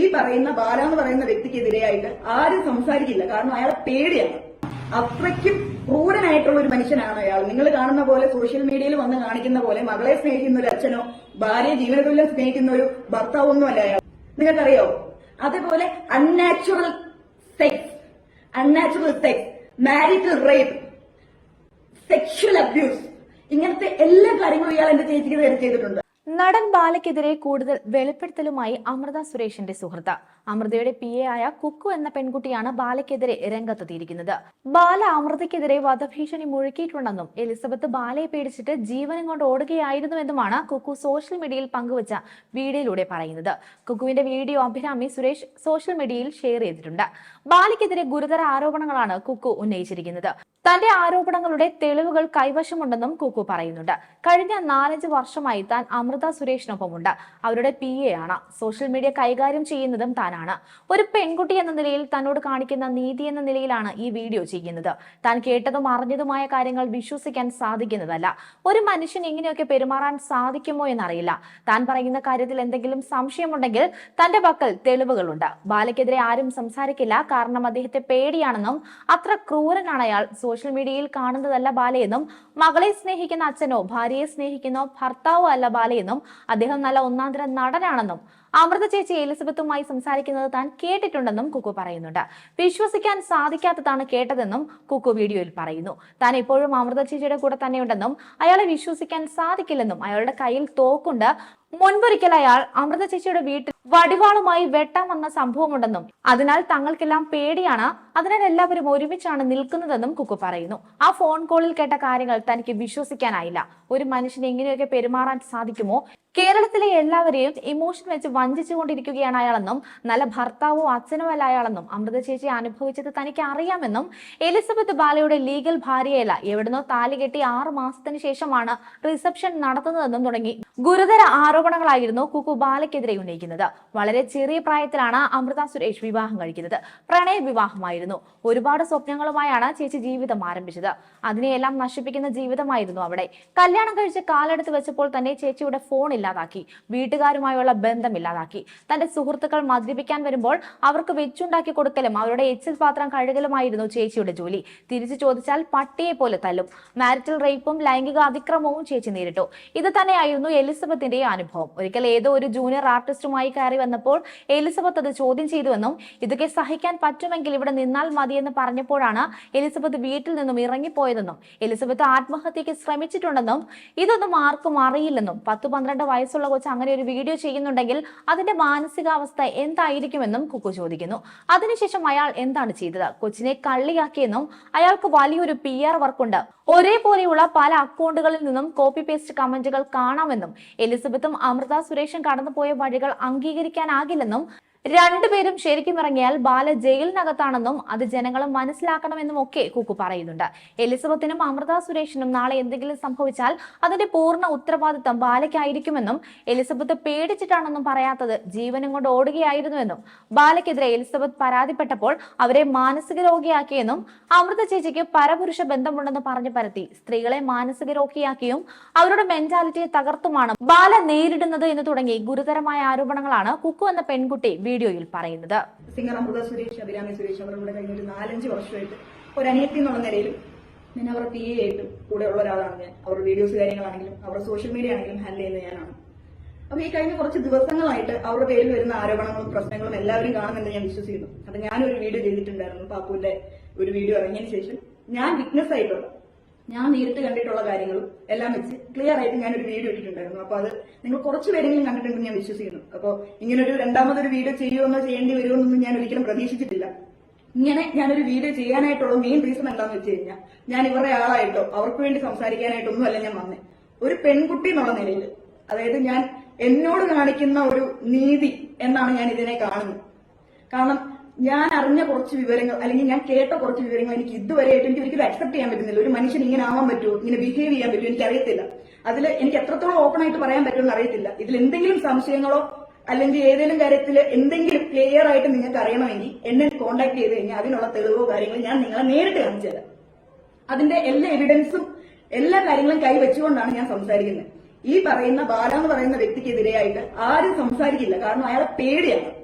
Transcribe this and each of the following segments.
ഈ പറയുന്ന ബാല എന്ന് പറയുന്ന വ്യക്തിക്കെതിരെയായിട്ട് ആരും സംസാരിക്കില്ല. കാരണം അയാൾ പേടിയാണ്. അത്രയ്ക്കും ക്രൂരനായിട്ടുള്ള ഒരു മനുഷ്യനാണ് അയാൾ. നിങ്ങൾ കാണുന്ന പോലെ സോഷ്യൽ മീഡിയയിൽ വന്ന് കാണിക്കുന്ന പോലെ മകളെ സ്നേഹിക്കുന്ന ഒരു അച്ഛനോ ഭാര്യയെ ജീവനതുല്യം സ്നേഹിക്കുന്ന ഒരു ഭർത്താവൊന്നുമല്ല അയാൾ. നിങ്ങൾക്കറിയോ? അതേപോലെ unnatural sex unnatural sex marital rape sexual abuse ഇങ്ങനത്തെ എല്ലാ കാര്യങ്ങളും ഇയാൾ എന്റെ ചേച്ചിക്ക് നേരെ ചെയ്തിട്ടുണ്ട്. നടൻ ബാലയ്ക്കെതിരെ കൂടുതൽ വെളിപ്പെടുത്തലുമായി അമൃത സുരേഷിന്റെ സുഹൃത്ത്. അമൃതയുടെ പി എ ആയ കുക്കു എന്ന പെൺകുട്ടിയാണ് ബാലയ്ക്കെതിരെ രംഗത്തെത്തിയിരിക്കുന്നത്. ബാല അമൃതയ്ക്കെതിരെ വധഭീഷണി മുഴക്കിയിട്ടുണ്ടെന്നും എലിസബത്ത് ബാലയെ പേടിച്ചിട്ട് ജീവനും കൊണ്ട് ഓടുകയായിരുന്നുവെന്നുമാണ് കുക്കു സോഷ്യൽ മീഡിയയിൽ പങ്കുവച്ച വീഡിയോയിലൂടെ പറയുന്നത്. കുക്കുവിന്റെ വീഡിയോ അഭിരാമി സുരേഷ് സോഷ്യൽ മീഡിയയിൽ ഷെയർ ചെയ്തിട്ടുണ്ട്. ബാലയ്ക്കെതിരെ ഗുരുതര ആരോപണങ്ങളാണ് കുക്കു ഉന്നയിച്ചിരിക്കുന്നത്. തന്റെ ആരോപണങ്ങളുടെ തെളിവുകൾ കൈവശമുണ്ടെന്നും കുക്കു പറയുന്നുണ്ട്. കഴിഞ്ഞ നാലഞ്ച് വർഷമായി താൻ അമൃത സുരേഷിനൊപ്പമുണ്ട്. അവരുടെ പി എ ആണ്. സോഷ്യൽ മീഡിയ കൈകാര്യം ചെയ്യുന്നതും താനാണ്. ഒരു പെൺകുട്ടി എന്ന നിലയിൽ തന്നോട് കാണിക്കുന്ന നീതി എന്ന നിലയിലാണ് ഈ വീഡിയോ ചെയ്യുന്നത്. താൻ കേട്ടതും അറിഞ്ഞതുമായ കാര്യങ്ങൾ വിശ്വസിക്കാൻ സാധിക്കുന്നതല്ല. ഒരു മനുഷ്യൻ ഇങ്ങനെയൊക്കെ പെരുമാറാൻ സാധിക്കുമോ എന്നറിയില്ല. താൻ പറയുന്ന കാര്യത്തിൽ എന്തെങ്കിലും സംശയമുണ്ടെങ്കിൽ തന്റെ പക്കൽ തെളിവുകളുണ്ട്. ബാലയ്ക്കെതിരെ ആരും സംസാരിക്കില്ല. കാരണം അദ്ദേഹത്തെ പേടിയാണെന്നും അത്ര ക്രൂരനാണ് അയാൾ സോഷ്യൽ മീഡിയയിൽ കാണുന്നതല്ല ബാലയെന്നും മകളെ സ്നേഹിക്കുന്ന അച്ഛനോ ഭാര്യയെ സ്നേഹിക്കുന്നോ ഭർത്താവോ അല്ല ബാലയെന്നും അദ്ദേഹം നല്ല ഒന്നാന്തര നടനാണെന്നും അമൃത ചേച്ചി എലിസബത്തുമായി സംസാരിക്കുന്നത് താൻ കേട്ടിട്ടുണ്ടെന്നും കുക്കു പറയുന്നുണ്ട്. വിശ്വസിക്കാൻ സാധിക്കാത്തതാണ് കേട്ടതെന്നും കുക്കു വീഡിയോയിൽ പറയുന്നു. താൻ എപ്പോഴും അമൃത ചേച്ചിയുടെ കൂടെ തന്നെയുണ്ടെന്നും അയാളെ വിശ്വസിക്കാൻ സാധിക്കില്ലെന്നും അയാളുടെ കയ്യിൽ തോക്കുണ്ട്. മുൻപൊരിക്കൽ അയാൾ അമൃത ചേച്ചിയുടെ വീട്ടിൽ വടിവാളുമായി വെട്ടാൻ വന്ന സംഭവമുണ്ടെന്നും അതിനാൽ തങ്ങൾക്കെല്ലാം പേടിയാണ്. അതിനാൽ എല്ലാവരും ഒരുമിച്ചാണ് നിൽക്കുന്നതെന്നും കുക്കു പറയുന്നു. ആ ഫോൺ കോളിൽ കേട്ട കാര്യങ്ങൾ തനിക്ക് വിശ്വസിക്കാനായില്ല. ഒരു മനുഷ്യന് ഇങ്ങനെയൊക്കെ പെരുമാറാൻ സാധിക്കുമോ? കേരളത്തിലെ എല്ലാവരെയും ഇമോഷൻ വെച്ച് വഞ്ചിച്ചുകൊണ്ടിരിക്കുകയാണ് അയാളെന്നും നല്ല ഭർത്താവോ അച്ഛനോ അല്ല അയാളെന്നും അമൃത ചേച്ചി അനുഭവിച്ചത് തനിക്ക് അറിയാമെന്നും എലിസബത്ത് ബാലയുടെ ലീഗൽ ഭാര്യയല്ല എവിടുന്നോ താലി കെട്ടി ആറ് മാസത്തിന് ശേഷമാണ് റിസപ്ഷൻ നടത്തുന്നതെന്നും തുടങ്ങി. ഗുരുതര ആരോപണങ്ങളായിരുന്നു കുക്കു ബാലയ്ക്കെതിരെ ഉന്നയിക്കുന്നത്. വളരെ ചെറിയ പ്രായത്തിലാണ് അമൃത സുരേഷ് വിവാഹം കഴിക്കുന്നത്. പ്രണയ വിവാഹമായിരുന്നു. ഒരുപാട് സ്വപ്നങ്ങളുമായാണ് ചേച്ചി ജീവിതം ആരംഭിച്ചത്. അതിനെയെല്ലാം നശിപ്പിക്കുന്ന ജീവിതമായിരുന്നു അവിടെ. കല്യാണം കഴിച്ച് കാലെടുത്ത് വെച്ചപ്പോൾ തന്നെ ചേച്ചിയുടെ ഫോൺ ഇല്ലാതാക്കി. വീട്ടുകാരുമായുള്ള ബന്ധം ഇല്ലാതാക്കി. തന്റെ സുഹൃത്തുക്കൾ മദ്യപിക്കാൻ വരുമ്പോൾ അവർക്ക് വെച്ചുണ്ടാക്കി കൊടുക്കലും അവരുടെ എച്ചിൽ പാത്രം കഴുകലുമായിരുന്നു ചേച്ചിയുടെ ജോലി. തിരിച്ചു ചോദിച്ചാൽ പട്ടിയെ പോലെ തല്ലും. മാരിറ്റൽ റേപ്പും ലൈംഗിക അതിക്രമവും ചേച്ചി നേരിട്ടു. ഇത് തന്നെയായിരുന്നു എലിസബത്തിന്റെ അനുഭവം. ഒരിക്കൽ ഏതോ ഒരു ജൂനിയർ ആർട്ടിസ്റ്റുമായി കയറി വന്നപ്പോൾ എലിസബത്ത് അത് ചോദ്യം ചെയ്തുവെന്നും ഇതൊക്കെ സഹിക്കാൻ പറ്റുമെങ്കിൽ ഇവിടെ നിന്നാൽ മതിയെന്ന് പറഞ്ഞപ്പോഴാണ് എലിസബത്ത് വീട്ടിൽ നിന്നും ഇറങ്ങിപ്പോയതെന്നും എലിസബത്ത് ആത്മഹത്യക്ക് ശ്രമിച്ചിട്ടുണ്ടെന്നും ഇതൊന്നും ആർക്കും അറിയില്ലെന്നും പത്ത് പന്ത്രണ്ട് വയസ്സുള്ള കൊച്ച് അങ്ങനെ ഒരു വീഡിയോ ചെയ്യുന്നുണ്ടെങ്കിൽ അതിന്റെ മാനസികാവസ്ഥ എന്തായിരിക്കുമെന്നും കുക്കു ചോദിക്കുന്നു. അതിനുശേഷം അയാൾ എന്താണ് ചെയ്തത്? കൊച്ചിനെ കള്ളിയാക്കിയെന്നും അയാൾക്ക് വലിയൊരു പി ആർ വർക്കുണ്ട് ഒരേപോലെയുള്ള പല അക്കൗണ്ടുകളിൽ നിന്നും കോപ്പി പേസ്റ്റ് കമന്റുകൾ കാണാമെന്നും എലിസബത്തും അമൃത സുരേഷും കടന്നുപോയ വഴികൾ അംഗീകരിക്കാനാകില്ലെന്നും രണ്ടുപേരും ശരിക്കും ഇറങ്ങിയാൽ ബാല ജയിലിനകത്താണെന്നും അത് ജനങ്ങൾ മനസ്സിലാക്കണമെന്നും ഒക്കെ കുക്കു പറയുന്നുണ്ട്. എലിസബത്തിനും അമൃത സുരേഷിനും നാളെ എന്തെങ്കിലും സംഭവിച്ചാൽ അതിന്റെ പൂർണ ഉത്തരവാദിത്തം ബാലയ്ക്കായിരിക്കുമെന്നും എലിസബത്ത് പേടിച്ചിട്ടാണെന്നും പറയാത്തത് ജീവനും കൊണ്ട് ഓടുകയായിരുന്നുവെന്നും ബാലയ്ക്കെതിരെ എലിസബത്ത് പരാതിപ്പെട്ടപ്പോൾ അവരെ മാനസിക രോഗിയാക്കിയെന്നും അമൃത ചേച്ചിക്ക് പരപുരുഷ ബന്ധമുണ്ടെന്ന് പറഞ്ഞു പരത്തി സ്ത്രീകളെ മാനസിക രോഗിയാക്കിയും അവരുടെ മെന്റാലിറ്റിയെ തകർത്തുമാണ് ബാല നേരിടുന്നത് എന്ന് തുടങ്ങി ഗുരുതരമായ ആരോപണങ്ങളാണ് കുക്കു എന്ന പെൺകുട്ടി വീഡിയോയിൽ പറയുന്നത്. സിംഗർ അമൃത സുരേഷ് അഭിരാമി സുരേഷ് അവർ ഇവിടെ കഴിഞ്ഞ ഒരു നാലഞ്ച് വർഷമായിട്ട് ഒരു അനിയത്തി എന്നുള്ള നിലയിലും ഞാൻ അവരുടെ പി എ ആയിട്ട് കൂടെ ഉള്ള ഒരാളാണ് ഞാൻ. അവരുടെ വീഡിയോസ് കാര്യങ്ങളാണെങ്കിലും അവരുടെ സോഷ്യൽ മീഡിയ ആണെങ്കിലും ഹാൻഡിൽ ചെയ്യുന്ന ഞാനാണ്. അപ്പൊ ഈ കഴിഞ്ഞ കുറച്ച് ദിവസങ്ങളായിട്ട് അവരുടെ പേരിൽ വരുന്ന ആരോപണങ്ങളും പ്രശ്നങ്ങളും എല്ലാവരും കാണുന്നുണ്ട് ഞാൻ വിശ്വസിക്കുന്നു. അപ്പൊ ഞാനൊരു വീഡിയോ ചെയ്തിട്ടുണ്ടായിരുന്നു പാപ്പുവിന്റെ ഒരു വീഡിയോ ഇറങ്ങിയതിന് ശേഷം. ഞാൻ വിറ്റ്നസ് ആയിട്ടുള്ള. ഞാൻ നേരിട്ട് കണ്ടിട്ടുള്ള കാര്യങ്ങളും എല്ലാം വെച്ച് ക്ലിയർ ആയിട്ട് ഞാൻ ഒരു വീഡിയോ ഇട്ടിട്ടുണ്ടായിരുന്നു. അപ്പൊ അത് നിങ്ങൾ കുറച്ച് പേരെങ്കിലും കണ്ടിട്ടുണ്ടെന്ന് ഞാൻ വിശ്വസിക്കുന്നു. അപ്പൊ ഇങ്ങനൊരു രണ്ടാമതൊരു വീഡിയോ ചെയ്യുമെന്നോ ചെയ്യേണ്ടി വരുമെന്നൊന്നും ഞാൻ ഒരിക്കലും പ്രതീക്ഷിച്ചിട്ടില്ല. ഇങ്ങനെ ഞാനൊരു വീഡിയോ ചെയ്യാനായിട്ടുള്ള മെയിൻ റീസൺ എന്താണെന്ന് വെച്ച് കഴിഞ്ഞാൽ ഞാൻ ഇവരുടെ ആളായിട്ടോ അവർക്ക് വേണ്ടി സംസാരിക്കാനായിട്ടൊന്നും അല്ല ഞാൻ വന്നേ. ഒരു പെൺകുട്ടി എന്നുള്ള നിലയിൽ അതായത് ഞാൻ എന്നോട് കാണിക്കുന്ന ഒരു നീതി എന്നാണ് ഞാൻ ഇതിനെ കാണുന്നത്. കാരണം ഞാൻ അറിഞ്ഞ കുറച്ച് വിവരങ്ങൾ അല്ലെങ്കിൽ ഞാൻ കേട്ട കുറച്ച് വിവരങ്ങൾ എനിക്ക് ഇതുവരെയായിട്ട് എനിക്ക് ഒരിക്കലും അക്സെപ്റ്റ് ചെയ്യാൻ പറ്റുന്നില്ല. ഒരു മനുഷ്യൻ ഇങ്ങനെ ആവാൻ പറ്റുമോ? ഇങ്ങനെ ബിഹേവ് ചെയ്യാൻ പറ്റുമോ? എനിക്ക് അറിയത്തില്ല അതിൽ എനിക്ക് എത്രത്തോളം ഓപ്പൺ ആയിട്ട് പറയാൻ പറ്റുമെന്ന് അറിയത്തില്ല. ഇതിൽ എന്തെങ്കിലും സംശയങ്ങളോ അല്ലെങ്കിൽ ഏതെങ്കിലും കാര്യത്തിൽ എന്തെങ്കിലും ക്ലിയർ ആയിട്ട് നിങ്ങൾക്ക് അറിയണമെങ്കിൽ എന്നെ കോൺടാക്ട് ചെയ്ത് കഴിഞ്ഞാൽ അതിനുള്ള തെളിവോ കാര്യങ്ങളോ ഞാൻ നിങ്ങളെ നേരിട്ട് കാണിച്ചു തരാം. അതിന്റെ എല്ലാ എവിഡൻസും എല്ലാ കാര്യങ്ങളും കൈവച്ചുകൊണ്ടാണ് ഞാൻ സംസാരിക്കുന്നത്. ഈ പറയുന്ന ബാല എന്ന് പറയുന്ന വ്യക്തിക്കെതിരെയായിട്ട് ആരും സംസാരിക്കില്ല. കാരണം അയാളെ പേടിയാണ്.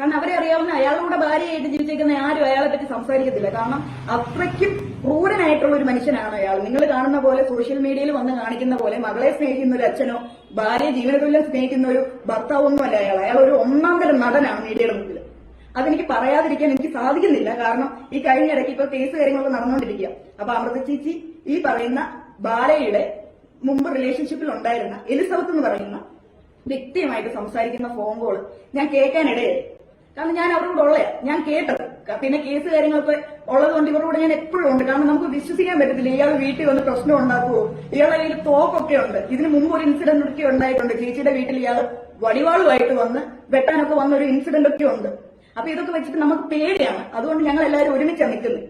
കാരണം അവരെ അറിയാവുന്ന അയാളുടെ ഭാര്യയായിട്ട് ജീവിച്ചേക്കുന്ന ആരും അയാളെ പറ്റി സംസാരിക്കത്തില്ല. കാരണം അത്രയ്ക്കും ക്രൂരനായിട്ടുള്ള ഒരു മനുഷ്യനാണ് അയാൾ. നിങ്ങൾ കാണുന്ന പോലെ സോഷ്യൽ മീഡിയയിൽ വന്ന് കാണിക്കുന്ന പോലെ മകളെ സ്നേഹിക്കുന്ന ഒരു അച്ഛനോ ഭാര്യ ജീവിതത്തിലും സ്നേഹിക്കുന്ന ഒരു ഭർത്താവൊന്നുമല്ല അയാൾ. അയാൾ ഒരു ഒന്നാം തരം നടനാണ് മീഡിയയുടെ മുമ്പിൽ. അതെനിക്ക് പറയാതിരിക്കാൻ എനിക്ക് സാധിക്കുന്നില്ല. കാരണം ഈ കഴിഞ്ഞ ഇടയ്ക്ക് ഇപ്പൊ കേസ് കാര്യങ്ങളൊക്കെ നടന്നുകൊണ്ടിരിക്കുക. അപ്പൊ അമൃത ചേച്ചി ഈ പറയുന്ന ബാലയുടെ മുമ്പ് റിലേഷൻഷിപ്പിൽ ഉണ്ടായിരുന്ന എലിസബത്ത് എന്ന് പറയുന്ന വ്യക്തിയുമായിട്ട് സംസാരിക്കുന്ന ഫോൺ കോൾ ഞാൻ കേൾക്കാനിടയായി കാരണം ഞാൻ അവരോട് ഉള്ളയാ. ഞാൻ കേട്ടത്. പിന്നെ കേസ് കാര്യങ്ങളൊക്കെ ഉള്ളത് കൊണ്ട് ഇവരോട് ഞാൻ എപ്പോഴും ഉണ്ട്. കാരണം നമുക്ക് വിശ്വസിക്കാൻ പറ്റത്തില്ല. ഇയാൾ വീട്ടിൽ വന്ന് പ്രശ്നം ഉണ്ടാക്കുമോ ഇയാളുടെ കയ്യിൽ തോക്കൊക്കെ ഉണ്ട്. ഇതിന് മുമ്പ് ഒരു ഇൻസിഡന്റ് ഒക്കെ ഉണ്ടായിട്ടുണ്ട്. ചേച്ചിയുടെ വീട്ടിൽ ഇയാൾ വടിവാളുമായിട്ട് വന്ന് വെട്ടാനൊക്കെ വന്ന ഒരു ഇൻസിഡന്റ് ഒക്കെ ഉണ്ട്. അപ്പൊ ഇതൊക്കെ വെച്ചിട്ട് നമുക്ക് പേടിയാണ്. അതുകൊണ്ട് ഞങ്ങൾ എല്ലാവരും ഒരുമിച്ചാണ് നിൽക്കുന്നത്.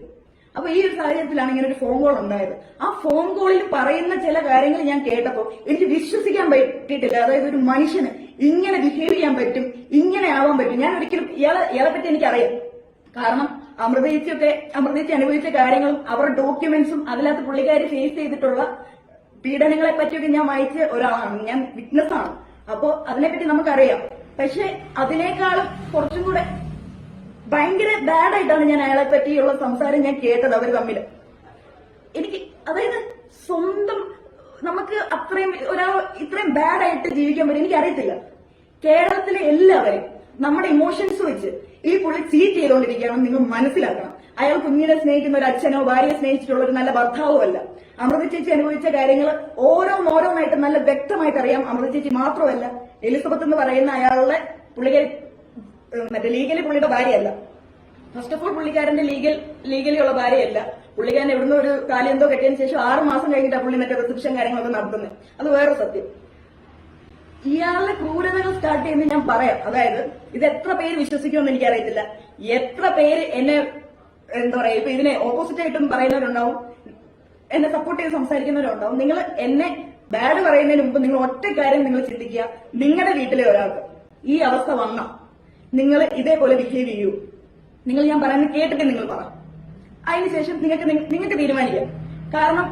അപ്പൊ ഈ ഒരു സാഹചര്യത്തിലാണ് ഇങ്ങനെ ഒരു ഫോൺ കോൾ ഉണ്ടായത്. ആ ഫോൺ കോളിൽ പറയുന്ന ചില കാര്യങ്ങൾ ഞാൻ കേട്ടപ്പോൾ എനിക്ക് വിശ്വസിക്കാൻ പറ്റിയിട്ടില്ല. അതായത് ഒരു മനുഷ്യന് ഇങ്ങനെ ബിഹേവ് ചെയ്യാൻ പറ്റും ഇങ്ങനെ ആവാൻ പറ്റും. ഞാൻ ഒരിക്കലും ഇയാളെ ഇയാളെ പറ്റി എനിക്കറിയാം. കാരണം അമൃതേച്ചിയൊക്കെ അമൃതേച്ചി അനുഭവിച്ച കാര്യങ്ങളും അവരുടെ ഡോക്യുമെന്റ്സും അതിനകത്ത് പുള്ളിക്കാരി ഫേസ് ചെയ്തിട്ടുള്ള പീഡനങ്ങളെ പറ്റിയൊക്കെ ഞാൻ വായിച്ച ഒരാളാണ്. ഞാൻ വിറ്റ്നസ് ആണ്. അപ്പോ അതിനെപ്പറ്റി നമുക്കറിയാം. പക്ഷെ അതിനേക്കാളും കുറച്ചും കൂടെ ഭയങ്കര ബാഡ് ആയിട്ടാണ് ഞാൻ അയാളെ പറ്റിയുള്ള സംസാരം ഞാൻ കേട്ടത് അവർ തമ്മിൽ എനിക്ക് അതായത് സ്വന്തം നമുക്ക് അത്രയും ഒരാൾ ഇത്രയും ബാഡ് ആയിട്ട് ജീവിക്കാൻ പറ്റും. എനിക്ക് അറിയത്തില്ല കേരളത്തിലെ എല്ലാവരും നമ്മുടെ ഇമോഷൻസ് വെച്ച് ഈ പുള്ളി ചീറ്റ് ചെയ്തുകൊണ്ടിരിക്കുകയാണെന്ന് നിങ്ങൾ മനസ്സിലാക്കണം. അയാൾ കുഞ്ഞിനെ സ്നേഹിക്കുന്ന ഒരു അച്ഛനോ ഭാര്യയെ സ്നേഹിച്ചിട്ടുള്ള ഒരു നല്ല ഭർത്താവോ അല്ല അമൃത ചേച്ചി അനുഭവിച്ച കാര്യങ്ങൾ ഓരോന്നോരോന്നായിട്ട് നല്ല വ്യക്തമായിട്ട് അറിയാം. അമൃത ചേച്ചി മാത്രമല്ല എലിസബത്ത് എന്ന് പറയുന്ന അയാളുടെ പുള്ളിക്കാരി മറ്റേ ലീഗലി പുള്ളിയുടെ ഭാര്യയല്ല. ഫസ്റ്റ് ഓഫ് ഓൾ പുള്ളിക്കാരന്റെ ലീഗൽ ലീഗലി ഉള്ള ഭാര്യയല്ല. പുള്ളിക്കാരൻ എവിടുന്ന് ഒരു കാലം എന്തോ കെട്ടിയതിന് ശേഷം ആറ് മാസം കഴിഞ്ഞിട്ടാണ് പുള്ളി മറ്റേ റിസപ്ഷൻ കാര്യങ്ങളൊക്കെ നടത്തുന്നത് അത് വേറെ സത്യം. ഇയാളുടെ ക്രൂരതകൾ സ്റ്റാർട്ട് ചെയ്യുന്നത് ഞാൻ പറയാം. അതായത് ഇത് എത്ര പേര് വിശ്വസിക്കുമെന്ന് എനിക്കറിയത്തില്ല. എത്ര പേര് എന്നെ എന്താ പറയാ ഇപ്പൊ ഇതിനെ ഓപ്പോസിറ്റ് ആയിട്ടും പറയുന്നവരുണ്ടാവും. എന്നെ സപ്പോർട്ട് ചെയ്ത് സംസാരിക്കുന്നവരുണ്ടാവും. നിങ്ങൾ എന്നെ ബാഡ് പറയുന്നതിന് മുമ്പ് നിങ്ങൾ ഒറ്റ കാര്യം നിങ്ങൾ ചിന്തിക്കുക. നിങ്ങളുടെ വീട്ടിലെ ഒരാൾക്ക് ഈ അവസ്ഥ വന്ന നിങ്ങൾ ഇതേപോലെ ബിഹേവ് ചെയ്യൂ. നിങ്ങൾ ഞാൻ പറയുന്നത് കേട്ടിട്ട് നിങ്ങൾ പറ. അതിനുശേഷം നിങ്ങൾക്ക് നിങ്ങൾക്ക് തീരുമാനിക്കാം. കാരണം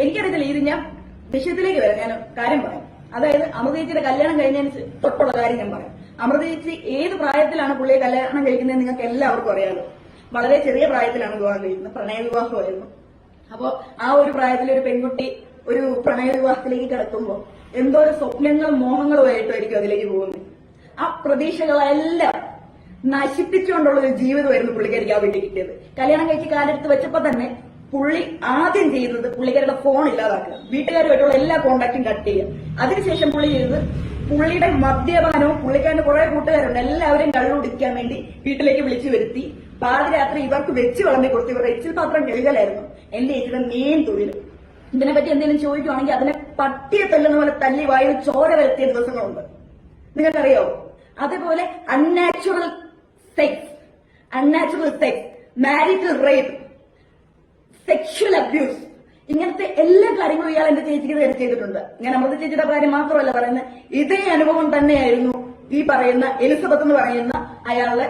എനിക്കറിയത്തില്ല ഇത് ഞാൻ വിഷയത്തിലേക്ക് വരാം. ഞാൻ കാര്യം പറയാം. അതായത് അമൃതേച്ചിയുടെ കല്യാണം കഴിഞ്ഞതിന് തൊട്ടുള്ള കാര്യം ഞാൻ പറയാം. അമൃതേച്ചി ഏത് പ്രായത്തിലാണ് പുള്ളിയെ കല്യാണം കഴിക്കുന്നത് നിങ്ങൾക്ക് എല്ലാവർക്കും അറിയാമല്ലോ വളരെ ചെറിയ പ്രായത്തിലാണ് വിവാഹം കഴിക്കുന്നത്. പ്രണയ വിവാഹമായിരുന്നു. അപ്പോ ആ ഒരു പ്രായത്തിൽ ഒരു പെൺകുട്ടി ഒരു പ്രണയ വിവാഹത്തിലേക്ക് കിടക്കുമ്പോൾ എന്തോ ഒരു സ്വപ്നങ്ങളും മോഹങ്ങളുമായിട്ടായിരിക്കും അതിലേക്ക് പോകുന്നത്. ആ പ്രതീക്ഷകളെല്ലാം നശിപ്പിച്ചുകൊണ്ടുള്ള ഒരു ജീവിതമായിരുന്നു പുള്ളിക്കാരിക്ക് ആ വീട്ടിൽ കിട്ടിയത്. കല്യാണം കഴിച്ച് കാലെടുത്ത് വെച്ചപ്പോ തന്നെ പുള്ളി ആദ്യം ചെയ്യുന്നത് പുള്ളിക്കാരുടെ ഫോൺ ഇല്ലാതാക്കുക. വീട്ടുകാരുമായിട്ടുള്ള എല്ലാ കോണ്ടാക്റ്റും കട്ട് ചെയ്യുക. അതിനുശേഷം പുള്ളി ചെയ്തത് പുള്ളിയുടെ മദ്യപാനവും പുള്ളിക്കാരന്റെ കുറെ കൂട്ടുകാരുണ്ട്. കള്ളു കള്ളുടിക്കാൻ വേണ്ടി വീട്ടിലേക്ക് വിളിച്ചു വരുത്തി. പാതിരാത്രി ഇവർക്ക് വെച്ച് വിളമ്പി കൊടുത്ത് ഇവരുടെ എച്ചിൽ പാത്രം കഴുകലായിരുന്നു. എന്റെ ചേച്ചിയുടെ മെയിൻ തൊഴിൽ. ഇതിനെപ്പറ്റി എന്തെങ്കിലും ചോദിക്കുവാണെങ്കിൽ അതിനെ പട്ടിയെ തല്ലുന്ന പോലെ തല്ലി വായിൽ ചോര വരുത്തിയ ദിവസങ്ങളുണ്ട്. നിങ്ങൾക്കറിയോ അതേപോലെ unnatural sex unnatural sex marital rape sexual abuse ഇങ്ങനത്തെ എല്ലാ കാര്യങ്ങളും ഇയാൾ എന്റെ ചേച്ചിക്ക് നേരെ ചെയ്തിട്ടുണ്ട്. ഞാൻ അമൃത ചേച്ചിയുടെ കാര്യം മാത്രമല്ല പറയുന്നത്. ഇതേ അനുഭവം തന്നെയായിരുന്നു ഈ പറയുന്ന എലിസബത്ത് എന്ന് പറയുന്ന അയാളുടെ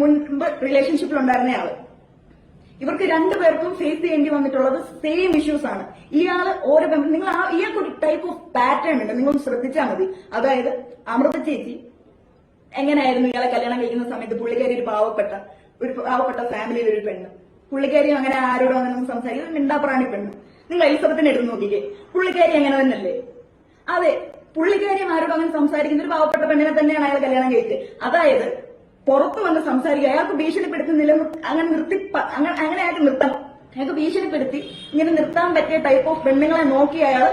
മുൻപ് റിലേഷൻഷിപ്പിൽ ഉണ്ടായിരുന്ന ആൾ. ഇവർക്ക് രണ്ടുപേർക്കും ഫേസ് ചെയ്യേണ്ടി വന്നിട്ടുള്ളത് സെയിം ഇഷ്യൂസ് ആണ്. ഇയാൾ ഓരോ നിങ്ങൾ ആ ഇയാൾക്ക് ഒരു ടൈപ്പ് ഓഫ് പാറ്റേൺ ഉണ്ട്. നിങ്ങൾ ശ്രദ്ധിച്ചാൽ മതി. അതായത് അമൃത ചേച്ചി എങ്ങനെയായിരുന്നു ഇയാളെ കല്യാണം കഴിക്കുന്ന സമയത്ത് പുള്ളിക്കാരി ഒരു പാവപ്പെട്ട ഒരു പാവപ്പെട്ട ഫാമിലിയിൽ ഒരു പെണ്ണ്. പുള്ളിക്കാരി അങ്ങനെ ആരോടും അങ്ങനെ ഒന്നും സംസാരിക്കും മിണ്ടാപ്രാണി പെണ്ണ്. നിങ്ങൾ എലിസബത്തിനെ എടുത്ത് നോക്കിക്കേ. പുള്ളിക്കാരി അങ്ങനെ തന്നെയല്ലേ? അതെ പുള്ളിക്കാരിയും ആരോടും അങ്ങനെ സംസാരിക്കുന്ന ഒരു പാവപ്പെട്ട പെണ്ണിനെ തന്നെയാണ് അയാൾ കല്യാണം കഴിച്ചത്. അതായത് പുറത്തു വന്ന് സംസാരിക്കുക അയാൾക്ക് ഭീഷണിപ്പെടുത്തി നില അങ്ങനെ നിർത്തി അങ്ങനെ അങ്ങനെ അയാൾക്ക് നിർത്തണം അയാൾക്ക് ഭീഷണിപ്പെടുത്തി ഇങ്ങനെ നിർത്താൻ പറ്റിയ ടൈപ്പ് ഓഫ് പെണ്ണുങ്ങളെ നോക്കി അയാൾ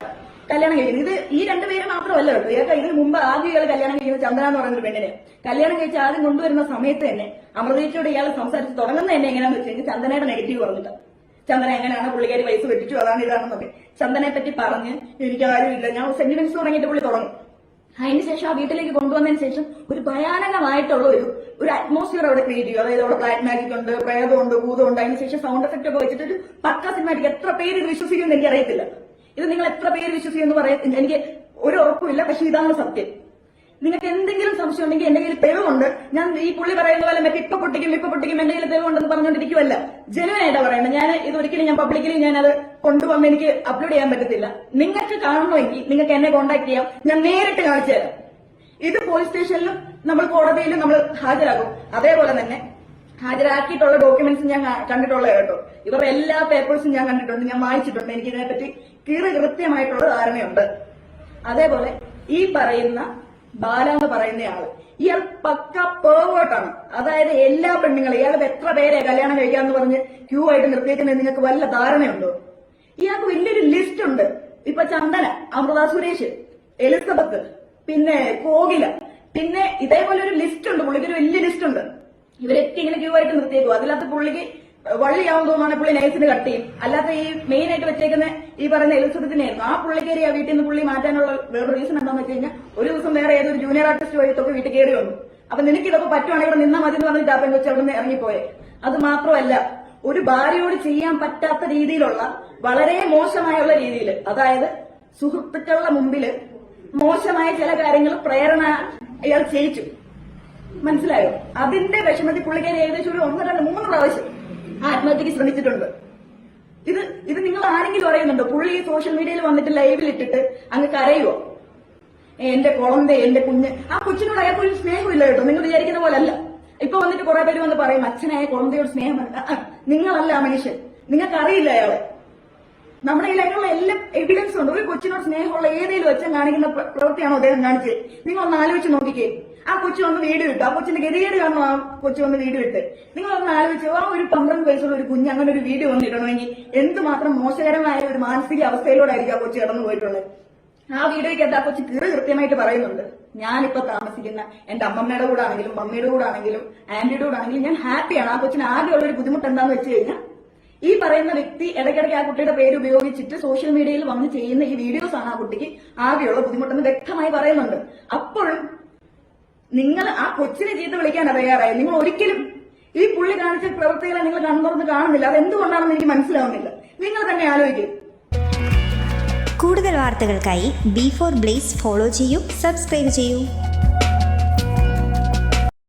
കല്യാണം കഴിക്കുന്നത് ഇത് ഈ രണ്ടുപേര് മാത്രമല്ല കേട്ടോ. ഇയാൾക്ക് ഇതിന് മുമ്പ് ആദ്യം ഇയാൾ കല്യാണം കഴിക്കുന്നത് ചന്ദ്ര എന്ന് പറയുന്ന ഒരു പെണ്ണിനെ. കല്യാണം കഴിച്ച് ആദ്യം കൊണ്ടുവരുന്ന സമയത്ത് തന്നെ അമൃതേച്ചിയോട് ഇയാൾ സംസാരിച്ച് തുടങ്ങുന്ന തന്നെ എങ്ങനെയാന്ന് വെച്ച് കഴിഞ്ഞാൽ ചന്ദനയുടെ നെഗറ്റീവ് പറഞ്ഞിട്ട്. ചന്ദന എങ്ങനെയാണ് പുള്ളിക്കാരി പൈസ വെട്ടിച്ചു? അതാണ് ഇതാണെന്നൊക്കെ. ചന്ദനെ പറ്റി പറഞ്ഞ് എനിക്ക് ഇല്ല ഞാൻ സെന്റിമെന്റ്സ് തുടങ്ങിയിട്ട് പുള്ളി തുടങ്ങും. അതിന് ശേഷം ആ വീട്ടിലേക്ക് കൊണ്ടുവന്നതിന് ശേഷം ഒരു ഭയാനകമായിട്ടുള്ള ഒരു ഒരു അറ്റ്മോസ്ഫിയർ അവിടെ ക്രിയേറ്റ് ചെയ്യും. അതായത് അവിടെ ബ്ലാക്ക് മാജിക് ഉണ്ട് പ്രേതമുണ്ട് ഭൂതമുണ്ട്. അതിനുശേഷം സൗണ്ട് എഫക്റ്റ് ഒക്കെ വെച്ചിട്ട് ഒരു പക്ക സിനിമാറ്റിക് എത്ര പേര് വിശ്വസിക്കുമെന്ന് എനിക്ക് അറിയത്തില്ല ഇത് നിങ്ങൾ എത്ര പേര് വിശ്വസിക്കുമെന്ന് പറയാൻ എനിക്ക് ഒരു ഉറപ്പുമില്ല പക്ഷെ ഇതാണ് സത്യം. നിങ്ങൾക്ക് എന്തെങ്കിലും സംശയം ഉണ്ടെങ്കിൽ എന്റെ കയ്യിൽ തെളിവുണ്ട്. ഞാൻ ഈ പുള്ളി പറയുന്ന പോലെ മറ്റേ ഇപ്പൊ പൊട്ടിക്കും ഇപ്പൊ പൊട്ടിക്കും എന്റെ കയ്യിൽ തെളിവുണ്ടെന്ന് പറഞ്ഞുകൊണ്ടിരിക്കുവല്ല. ജനുവനായിട്ടാ പറയുന്നത് ഞാൻ ഇത് ഒരിക്കലും ഞാൻ പബ്ലിക്കലി ഞാൻ അത് കൊണ്ടുവന്ന് എനിക്ക് അപ്ലോഡ് ചെയ്യാൻ പറ്റത്തില്ല. നിങ്ങൾക്ക് കാണണമെങ്കിൽ നിങ്ങൾക്ക് എന്നെ കോൺടാക്ട് ചെയ്യാം. ഞാൻ നേരിട്ട് കാണിച്ചു തരാം. ഇത് പോലീസ് സ്റ്റേഷനിലും നമ്മൾ കോടതിയിലും നമ്മൾ ഹാജരാകും. അതേപോലെ തന്നെ ഹാജരാക്കിയിട്ടുള്ള ഡോക്യുമെന്റ്സ് ഞാൻ കണ്ടിട്ടുള്ളത് കേട്ടോ. ഇവരുടെ എല്ലാ പേപ്പേഴ്സും ഞാൻ കണ്ടിട്ടുണ്ട് ഞാൻ വായിച്ചിട്ടുണ്ട്. എനിക്ക് ഇതിനെപ്പറ്റി കീറി കൃത്യമായിട്ടുള്ള ധാരണയുണ്ട്. അതേപോലെ ഈ പറയുന്ന ബാല എന്ന് പറയുന്നയാൾ ഇയാൾ പക്ക പേവേട്ടാണ് അതായത് എല്ലാ പെണ്ണുങ്ങളും ഇയാൾ എത്ര പേരെ കല്യാണം കഴിക്കാന്ന് പറഞ്ഞ് ക്യൂ ആയിട്ട് നിർത്തിയേക്കുന്നത് നിങ്ങൾക്ക് വല്ല ധാരണയുണ്ടോ? ഇയാൾക്ക് വലിയൊരു ലിസ്റ്റ് ഉണ്ട്. ഇപ്പൊ ചന്ദന അമൃത സുരേഷ് എലിസബത്ത് പിന്നെ കോകില. പിന്നെ ഇതേപോലെ ഒരു ലിസ്റ്റ് ഉണ്ട് പുള്ളിക്ക് ഒരു വലിയ ലിസ്റ്റ് ഉണ്ട്. ഇവരൊക്കെ ഇങ്ങനെ ക്യൂ ആയിട്ട് നിർത്തിയേക്കും അതിനകത്ത് പുള്ളിക്ക് വള്ളിയാവും തോന്നുവാണെങ്കിൽ പുള്ളി നൈസിന് കട്ട് ചെയ്യും. അല്ലാത്ത ഈ മെയിൻ ആയിട്ട് വെച്ചേക്കുന്ന ഈ പറയുന്ന എലിസബത്തിനായിരുന്നു ആ പുള്ളി ആ വീട്ടിൽ നിന്ന് പുള്ളി മാറ്റാനുള്ള വേറൊരു റീസൺ എന്താണെന്ന് വെച്ച് കഴിഞ്ഞാൽ ഒരു ദിവസം വേറെ ഏതൊരു ജൂനിയർ ആർട്ടിസ്റ്റ് വഴിത്തൊക്കെ വീട്ടിൽ കയറി വന്നു. അപ്പൊ നിനക്ക് ഇതൊക്കെ പറ്റുവാണെങ്കിൽ ഇവിടെ നിന്നാ മതി എന്ന് പറഞ്ഞിട്ട് ആ പെൺകൊച്ച് അവിടെ നിന്ന് ഇറങ്ങിപ്പോയെ. അത് മാത്രമല്ല ഒരു ഭാര്യയോട് ചെയ്യാൻ പറ്റാത്ത രീതിയിലുള്ള വളരെ മോശമായുള്ള രീതിയിൽ അതായത് സുഹൃത്തുക്കളുടെ മുമ്പിൽ മോശമായ ചില കാര്യങ്ങൾ പ്രേരണ അയാൾ ചെയ്യിച്ചു. മനസ്സിലായോ? അതിന്റെ വിഷമത്തിൽ പുള്ളിക്കാരി ഏകദേശം ഒരു ഒന്ന് രണ്ട് മൂന്ന് പ്രാവശ്യം ആത്മഹത്യക്ക് ശ്രമിച്ചിട്ടുണ്ട്. ഇത് ഇത് നിങ്ങൾ ആരെങ്കിലും അറിയുന്നുണ്ടോ? പുള്ളി സോഷ്യൽ മീഡിയയിൽ വന്നിട്ട് ലൈവിൽ ഇട്ടിട്ട് അങ്ങ് കരയുവോ? എന്റെ കുളന്തെ എന്റെ കുഞ്ഞ്. ആ കൊച്ചിനോട് അയാൾക്ക് ഒരു സ്നേഹമില്ല കേട്ടോ. നിങ്ങൾ വിചാരിക്കുന്ന പോലെ അല്ല ഇപ്പൊ വന്നിട്ട് കുറെ പേര് വന്ന് പറയും അച്ഛനായ കുളന്തയോട് സ്നേഹം നിങ്ങളല്ല മനുഷ്യൻ. നിങ്ങൾക്ക് അറിയില്ല അയാളെ. നമ്മുടെ കയ്യിൽ അതിനുള്ള എല്ലാ എവിഡൻസ് ഉണ്ട്. ഒരു കൊച്ചിനോട് സ്നേഹമുള്ള ഏതെങ്കിലും അച്ഛൻ കാണിക്കുന്ന പ്രവൃത്തിയാണോ അദ്ദേഹം കാണിച്ചത്? നിങ്ങൾ ഒന്ന് ആലോചിച്ച് നോക്കിക്കേ. ആ കൊച്ചു വന്ന് വീട് വിട്ടു. ആ കൊച്ചിന്റെ ഗതികേട് കാണും ആ കൊച്ചു വന്ന് വീട് വിട്ട്. നിങ്ങൾ ഒന്ന് ആലോചിച്ചു ആ ഒരു പന്ത്രണ്ട് വയസ്സുള്ള ഒരു കുഞ്ഞ് അങ്ങനെ ഒരു വീഡിയോ വന്നിടണമെങ്കിൽ എന്തുമാത്രം മോശകരമായ ഒരു മാനസിക അവസ്ഥയിലൂടെയായിരിക്കും ആ കൊച്ചു കടന്നു പോയിട്ടുള്ളത്? ആ വീഡിയോയ്ക്ക് ആ കൊച്ചു കീറി കൃത്യമായിട്ട് പറയുന്നുണ്ട്. ഞാനിപ്പോ താമസിക്കുന്ന എന്റെ അമ്മമ്മയുടെ കൂടെ ആണെങ്കിലും മമ്മിയുടെ കൂടെ ആണെങ്കിലും ആന്റിയുടെ കൂടെ ആണെങ്കിലും ഞാൻ ഹാപ്പിയാണ് ആ കൊച്ചിന് ആദ്യമുള്ള ഒരു ബുദ്ധിമുട്ട് എന്താന്ന് വെച്ച് കഴിഞ്ഞാൽ ഈ പറയുന്ന വ്യക്തി ഇടയ്ക്കിടയ്ക്ക് ആ കുട്ടിയുടെ പേര് ഉപയോഗിച്ചിട്ട് സോഷ്യൽ മീഡിയയിൽ വന്ന് ചെയ്യുന്ന ഈ വീഡിയോസ് ആണ് ആ കുട്ടിക്ക് ആകെയുള്ള ബുദ്ധിമുട്ടെന്ന് വ്യക്തമായി പറയുന്നുണ്ട്. അപ്പോഴും നിങ്ങൾ ആ കൊച്ചിനെ ചീത്ത വിളിക്കാൻ തയ്യാറായി. നിങ്ങൾ ഒരിക്കലും ഈ പുള്ളി കാണിച്ച പ്രവൃത്തികളെ നിങ്ങൾ കണ്ണുറന്ന് കാണുന്നില്ല. അത് എന്തുകൊണ്ടാണെന്ന് എനിക്ക് മനസ്സിലാവുന്നില്ല. നിങ്ങൾ തന്നെ ആലോചിക്കും. കൂടുതൽ വാർത്തകൾക്കായി ബി ഫോർ ബ്ലേസ് ഫോളോ ചെയ്യൂ സബ്സ്ക്രൈബ് ചെയ്യൂ.